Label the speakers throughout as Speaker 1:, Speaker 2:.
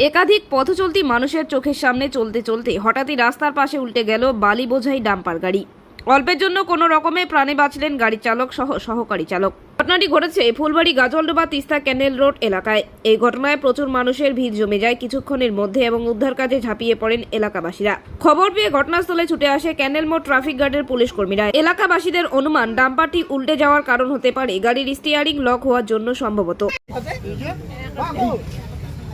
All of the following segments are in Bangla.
Speaker 1: একাধিক পথচলতি মানুষের চোখের সামনে চলতে চলতে হঠাৎই রাস্তার পাশে উল্টে গেল বালি বোঝাই ডাম্পার গাড়ি। অল্পের জন্য কোনো রকমে প্রাণে বাঁচলেন গাড়ি চালক সহ সহকারী চালক। ঘটনাটি ঘটেছে ফুলবাড়ি গাজলডোবা তিস্তা ক্যানেল রোড এলাকায়। এই ঘটনায় প্রচুর মানুষের ভিড় জমে যায় কিছুক্ষণের মধ্যে এবং উদ্ধার কাজে ঝাঁপিয়ে পড়েন এলাকাবাসীরা। খবর পেয়ে ঘটনাস্থলে ছুটে আসে ক্যানেল মোড় ট্রাফিক গার্ডের পুলিশ কর্মীরা। এলাকাবাসীদের অনুমান ডাম্পারটি উল্টে যাওয়ার কারণ হতে পারে। গাড়ির স্টিয়ারিং লক হওয়ার জন্য সম্ভবত।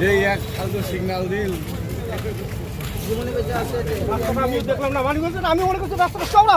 Speaker 2: যে এক ফালতু সিগন্যাল দিল।
Speaker 3: দেখলাম না মানি বলছে আমি মনে করছি রাস্তাটা চওড়া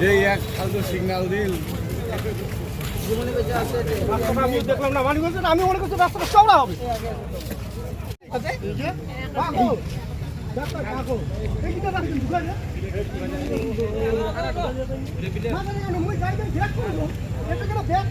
Speaker 2: যে এক ফালতু সিগন্যাল দিল।
Speaker 3: দেখলাম না আমি মনে করছি রাস্তাটা চওড়া হবে ব্যাক